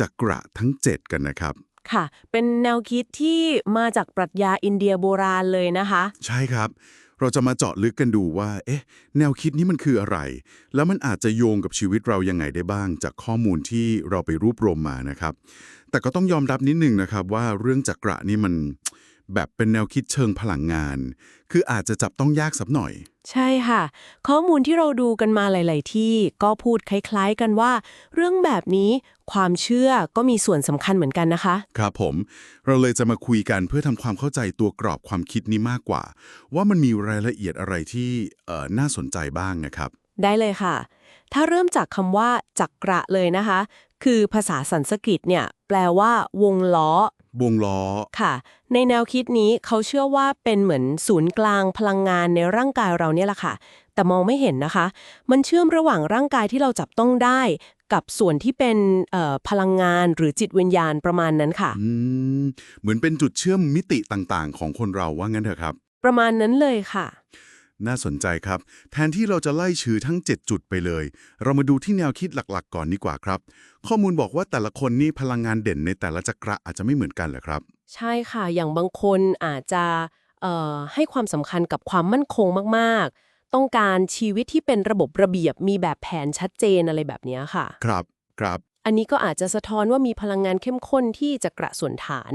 จักระทั้ง 7 กันนะครับ ค่ะ เป็นแนวคิดที่มาจากปรัชญาอินเดียโบราณเลยนะคะ ใช่ครับ เราจะมาเจาะลึกกันดูว่า เอ๊ะ แนวคิดนี้มันคืออะไร แล้วมันอาจจะโยงกับชีวิตเรายังไงได้บ้าง จากข้อมูลที่เราไปรวบรวมมานะครับ แต่ก็ต้องยอมรับนิดนึงนะครับว่าเรื่องจักระนี่มัน แบบเป็นแนวคิดเชิงพลังงาน คืออาจจะจับต้องยากสักหน่อย ใช่ค่ะ ข้อมูลที่เราดูกันมาหลาย ๆ ที่ก็พูดคล้าย ๆ กันว่า เรื่องแบบนี้ความเชื่อก็มีส่วนสำคัญเหมือนกันนะคะ ครับผม เราเลยจะมาคุยกันเพื่อทำความเข้าใจตัวกรอบความคิดนี้มากกว่า ว่ามันมีรายละเอียดอะไรที่เอ่อน่าสนใจบ้างนะครับ ได้เลยค่ะ ถ้าเริ่มจากคำว่าจักระเลยนะคะ คือภาษาสันสกฤตเนี่ยแปลว่าวงล้อ วงล้อ ค่ะ ในแนวคิดนี้เขาเชื่อว่าเป็นเหมือนศูนย์กลางพลังงานในร่างกายเราเนี่ยแหละค่ะ แต่มองไม่เห็นนะคะ มันเชื่อมระหว่างร่างกายที่เราจับต้องได้ กับส่วนที่เป็นเอ่อพลังงานหรือจิตวิญญาณประมาณนั้นค่ะอืมเหมือนเป็นจุดเชื่อมมิติต่างๆ ของคนเราว่างั้นเถอะครับ ประมาณนั้นเลยค่ะ น่าสนใจครับ แทนที่เราจะไล่ชื่อทั้ง 7 จุดไปเลย เรามาดูที่แนวคิดหลักๆ ก่อนดีกว่าครับ ข้อมูลบอกว่าแต่ละคนนี่พลังงานเด่นในแต่ละจักระอาจจะไม่เหมือนกันเหรอครับ ใช่ค่ะ อย่างบางคนอาจจะเอ่อให้ความสำคัญกับความมั่นคงมากๆ ต้องการชีวิตที่เป็นระบบระเบียบมีแบบแผนชัดเจนอะไรแบบเนี้ยค่ะ ครับครับอันนี้ก็อาจจะสะท้อนว่ามีพลังงานเข้มข้นที่จะกระส่วนฐาน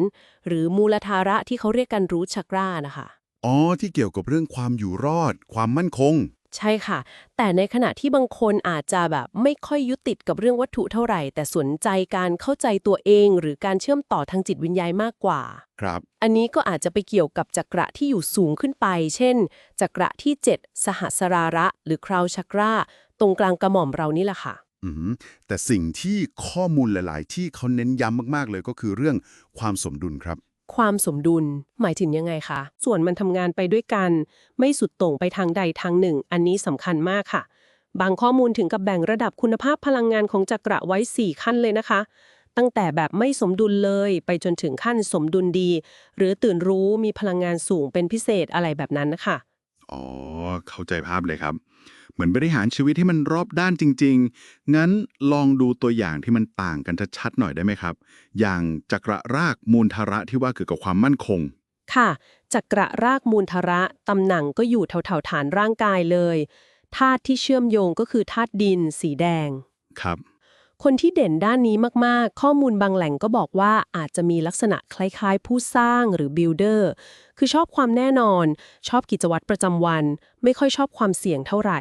หรือมูลธาระที่เขาเรียกกันรูทชักรานะคะ อ๋อ ที่เกี่ยวกับเรื่องความอยู่รอด ความมั่นคง ใช่ค่ะ แต่ในขณะที่บางคนอาจจะแบบไม่ค่อยยึดติดกับเรื่องวัตถุเท่าไหร่ แต่สนใจการเข้าใจตัวเอง หรือการเชื่อมต่อทางจิตวิญญาณมากกว่า ครับ อันนี้ก็อาจจะไปเกี่ยวกับจักระที่อยู่สูงขึ้นไป เช่น จักระที่ 7 สหสราระ หรือคราวชักราตรงกลางกระหม่อมเรานี่แหละค่ะอืมแต่สิ่งที่ข้อมูลหลาย ๆ ที่เขาเน้นย้ำมาก ๆ เลยก็คือเรื่องความสมดุลครับ ความสมดุล หมายถึงยังไงคะ ส่วนมันทำงานไปด้วยกัน ไม่สุดโต่งไปทางใดทางหนึ่ง อันนี้สำคัญมากค่ะ บางข้อมูลถึงกับแบ่งระดับคุณภาพพลังงานของจักระไว้ 4 ขั้นเลยนะคะ ตั้งแต่แบบไม่สมดุลเลยไปจนถึงขั้นสมดุลดี หรือตื่นรู้มีพลังงานสูงเป็นพิเศษอะไรแบบนั้นนะคะ อ๋อ เข้าใจภาพเลยครับ เหมือนบริหารชีวิตที่มันรอบด้านจริง ๆ งั้นลองดูตัวอย่างที่มันต่างกันชัดๆหน่อยได้ไหมครับ อย่างจักระรากมูลทาระที่ว่าเกี่ยวกับความมั่นคง ค่ะจักระรากมูลทระตำแหน่งก็อยู่แถวๆฐานร่างกายเลยธาตุที่เชื่อมโยงก็คือธาตุดิน สีแดง ครับ คนที่เด่นด้านนี้มากๆ ข้อมูลบางแหล่งก็บอกว่าอาจจะมีลักษณะคล้ายๆ ผู้สร้างหรือบิลดเออร์คือชอบความแน่นอน ชอบกิจวัตรประจำวัน ไม่ค่อยชอบความเสี่ยงเท่าไหร่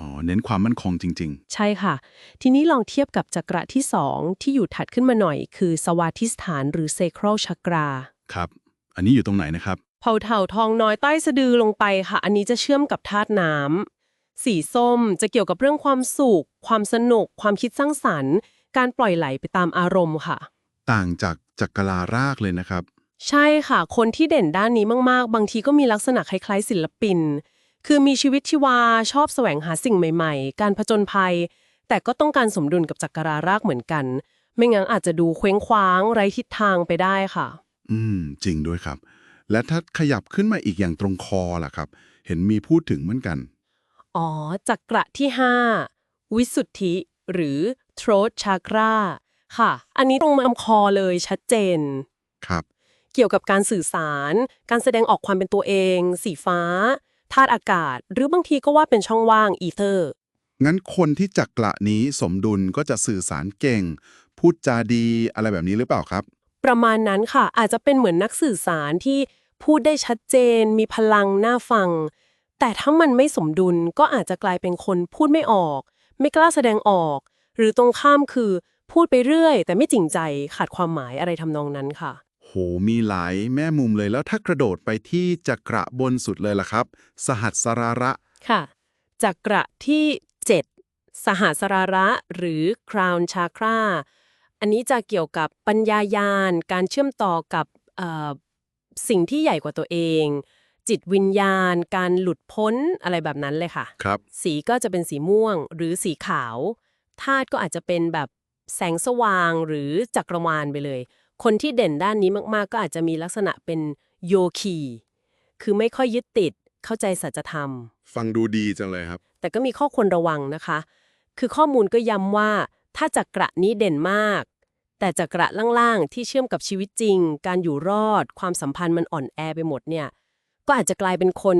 อ๋อเน้นความมั่นคงจริงใช่ค่ะ ทีนี้ลองเทียบกับจักระที่ 2 ที่อยู่ถัดขึ้นมาหน่อย คือสวาทิสถานหรือเซครัลชักราๆครับ อันนี้อยู่ตรงไหนนะครับเผาเถาทองน้อยใต้สะดือลงไปค่ะ อันนี้จะเชื่อมกับธาตุน้ำ สีส้มจะเกี่ยวกับเรื่องความสุข ความสนุก ความคิดสร้างสรรค์ การปล่อยไหลไปตามอารมณ์ค่ะ ต่างจากจักรารากเลยนะครับ ใช่ค่ะ คนที่เด่นด้านนี้มาก ๆ บางทีก็มีลักษณะคล้ายๆ ศิลปิน คือมีชีวิตชีวา ชอบแสวงหาสิ่งใหม่ ๆ การผจญภัย แต่ก็ต้องการสมดุลกับจักรารากเหมือนกัน ไม่งั้นอาจจะดูเคว้งคว้าง ไร้ทิศทางไปได้ค่ะ อืม จริงด้วยครับ และถ้าขยับขึ้นมาอีกอย่างตรงคอล่ะครับ เห็นมีพูดถึงเหมือนกัน อ๋อ จักระที่ 5 วิสุทธิ หรือ throat chakra ค่ะ อันนี้ตรงลำคอเลยชัดเจน ครับ เกี่ยวกับการสื่อสาร การแสดงออกความเป็นตัวเอง สีฟ้าธาตุอากาศ หรือบางทีก็ว่าเป็นช่องว่างอีเทอร์ งั้นคนที่จักระนี้สมดุลก็จะสื่อสารเก่ง พูดจาดีอะไรแบบนี้หรือเปล่าครับ ประมาณนั้นค่ะ อาจจะเป็นเหมือนนักสื่อสารที่พูดได้ชัดเจน มีพลังน่าฟัง แต่ถ้ามันไม่สมดุลก็อาจจะกลายเป็นคนพูดไม่ออก ไม่กล้าแสดงออก หรือตรงข้ามคือพูดไปเรื่อย แต่ไม่จริงใจขาดความหมายอะไรทำนองนั้นค่ะ โห มีหลายแม่มุมเลยแล้วถ้ากระโดดไปที่จักระบนสุดเลยล่ะครับ สหัสสราระ ค่ะ จักระที่ 7 สหสราระหรือ crown chakra อันนี้จะเกี่ยวกับปัญญายาณ การเชื่อมต่อกับเอ่อสิ่งที่ใหญ่กว่าตัวเอง จิตวิญญาณ การหลุดพ้นอะไรแบบนั้นเลยค่ะ ครับ สีก็จะเป็นสีม่วงหรือสีขาวธาตุก็อาจจะเป็นแบบแสงสว่างหรือจักรวาลไปเลย คนที่เด่นด้านนี้มากๆ ก็อาจจะมีลักษณะเป็นโยคี คือไม่ค่อยยึดติดเข้าใจสัจธรรม ฟังดูดีจังเลยครับ แต่ก็มีข้อควรระวังนะคะ คือข้อมูลก็ย้ำว่า ถ้าจักระนี้เด่นมาก แต่จักระล่างๆที่เชื่อมกับชีวิตจริง การอยู่รอด ความสัมพันธ์มันอ่อนแอไปหมดเนี่ย ก็อาจจะกลายเป็นคน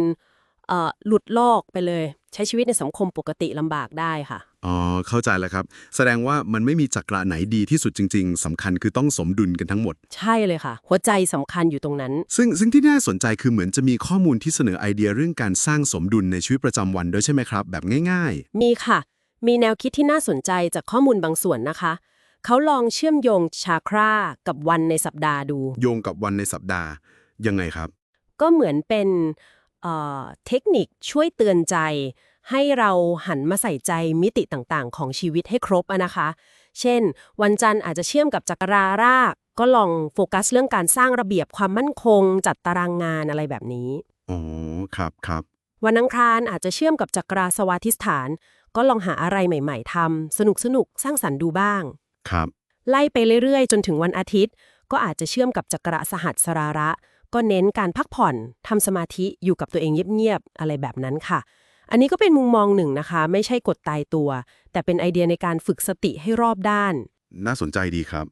เอ่อหลุดลอกไปเลย ใช้ชีวิตในสังคมปกติลำบากได้ค่ะอ๋อเข้าใจแล้วครับ แสดงว่ามันไม่มีจักระไหนดีที่สุดจริง ๆสำคัญคือต้องสมดุลกันทั้งหมด ใช่เลยค่ะ หัวใจสำคัญอยู่ตรงนั้น ซึ่งซึ่งที่น่าสนใจคือเหมือนจะมีข้อมูลที่เสนอไอเดียเรื่องการสร้างสมดุลในชีวิตประจำวันด้วยใช่ไหมครับ แบบง่ายมีค่ะ มีแนวคิดที่น่าสนใจจากข้อมูลบางส่วนนะคะ เขาลองเชื่อมโยงชาครากับวันในสัปดาห์ดูๆโยงกับวันในสัปดาห์ยังไงครับ ก็เหมือนเป็นเอ่อเทคนิคช่วยเตือนใจ ให้เราหันมาใส่ใจมิติต่างๆ ของชีวิตให้ครบอะนะคะ เช่น วันจันทร์อาจจะเชื่อมกับจักราราก ก็ลองโฟกัสเรื่องการสร้างระเบียบความมั่นคง จัดตารางงานอะไรแบบนี้อ๋อครับครับวันอังคารอาจจะเชื่อมกับจักราสวาธิสถาน ก็ลองหาอะไรใหม่ ๆทำสนุกสนุกๆสร้างสรรค์ดูบ้าง ครับ ไล่ไปเรื่อยๆ จนถึงวันอาทิตย์ ก็อาจจะเชื่อมกับจักระสหัสสราระ ก็เน้นการพักผ่อนทำสมาธิอยู่กับตัวเองเงียบๆอะไรแบบนั้นค่ะ อันนี้ก็เป็นมุมมองหนึ่งนะคะ ไม่ใช่กดตายตัว แต่เป็นไอเดียในการฝึกสติให้รอบด้าน น่าสนใจดีครับ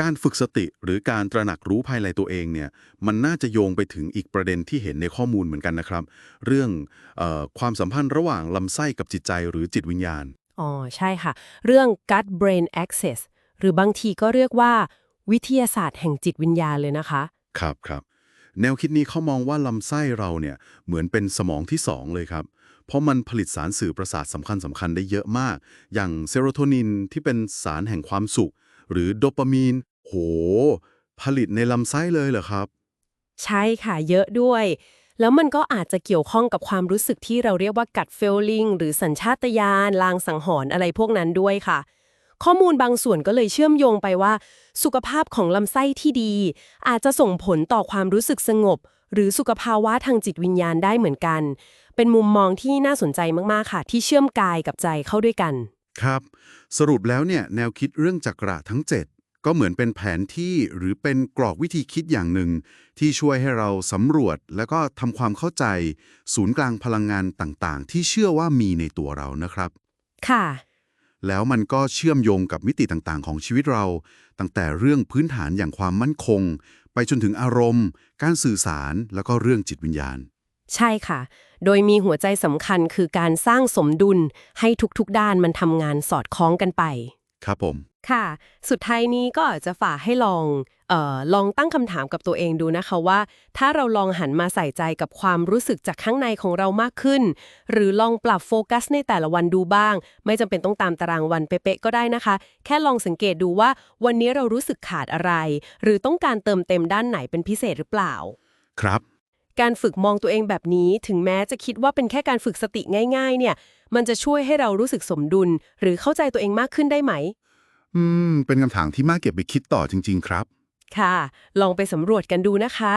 การฝึกสติหรือการตระหนักรู้ภายในตัวเองเนี่ยมันน่าจะโยงไปถึงอีกประเด็นที่เห็นในข้อมูลเหมือนกันนะครับ เรื่องเออความสัมพันธ์ระหว่างลำไส้กับจิตใจหรือจิตวิญญาณอ๋อใช่ค่ะ เรื่อง gut brain access หรือบางทีก็เรียกว่า วิทยาศาสตร์แห่งจิตวิญญาณเลยนะคะ ครับครับ แนวคิดนี้เขามองว่าลำไส้เราเนี่ยเหมือนเป็นสมองที่สองเลยครับ เพราะมันผลิตสารสื่อประสาทสำคัญสำคัญได้เยอะมาก อย่างเซโรโทนินที่เป็นสารแห่งความสุข หรือโดปามีน โห ผลิตในลำไส้เลยเหรอครับ ใช่ค่ะเยอะด้วย แล้วมันก็อาจจะเกี่ยวข้องกับความรู้สึกที่เราเรียกว่า gut feeling หรือสัญชาตญาณลางสังหรณ์อะไรพวกนั้นด้วยค่ะ ข้อมูลบางส่วนก็เลยเชื่อมโยงไปว่า สุขภาพของลำไส้ที่ดี อาจจะส่งผลต่อความรู้สึกสงบ หรือสุขภาวะทางจิตวิญญาณได้เหมือนกัน เป็นมุมมองที่น่าสนใจมาก ๆ ค่ะ ที่เชื่อมกายกับใจเข้าด้วยกัน ครับ สรุปแล้วเนี่ยแนวคิดเรื่องจักระทั้ง 7 ก็เหมือนเป็นแผนที่หรือเป็นกรอกวิธีคิดอย่างหนึ่ง ที่ช่วยให้เราสำรวจแล้วก็ทำความเข้าใจ ศูนย์กลางพลังงานต่างๆ ที่เชื่อว่ามีในตัวเรานะครับ ค่ะ แล้วมันก็เชื่อมโยงกับมิติต่างๆ ของชีวิตเรา ตั้งแต่เรื่องพื้นฐานอย่างความมั่นคง ไปจนถึงอารมณ์ การสื่อสารแล้วก็เรื่องจิตวิญญาณ ใช่ค่ะ โดยมีหัวใจสำคัญคือการสร้างสมดุลให้ทุกๆด้านมันทำงานสอดคล้องกันไป ครับผม ค่ะ สุดท้ายนี้ก็อาจจะฝากให้ลองเอ่อลองตั้งคำถามกับตัวเองดูนะคะว่า ถ้าเราลองหันมาใส่ใจกับความรู้สึกจากข้างในของเรามากขึ้น หรือลองปรับโฟกัสในแต่ละวันดูบ้าง ไม่จำเป็นต้องตามตารางวันเป๊ะๆก็ได้นะคะ แค่ลองสังเกตดูว่าวันนี้เรารู้สึกขาดอะไร หรือต้องการเติมเต็มด้านไหนเป็นพิเศษหรือเปล่า ครับ การฝึกมองตัวเองแบบนี้ถึงแม้จะคิดว่าเป็นแค่การฝึกสติง่าย ๆ เนี่ย มันจะช่วยให้เรารู้สึกสมดุล หรือเข้าใจตัวเองมากขึ้นได้ไหม อืม เป็นคำถามที่น่าเก็บไปคิดต่อจริง ๆ ครับ ค่ะ ลองไปสำรวจกันดูนะคะ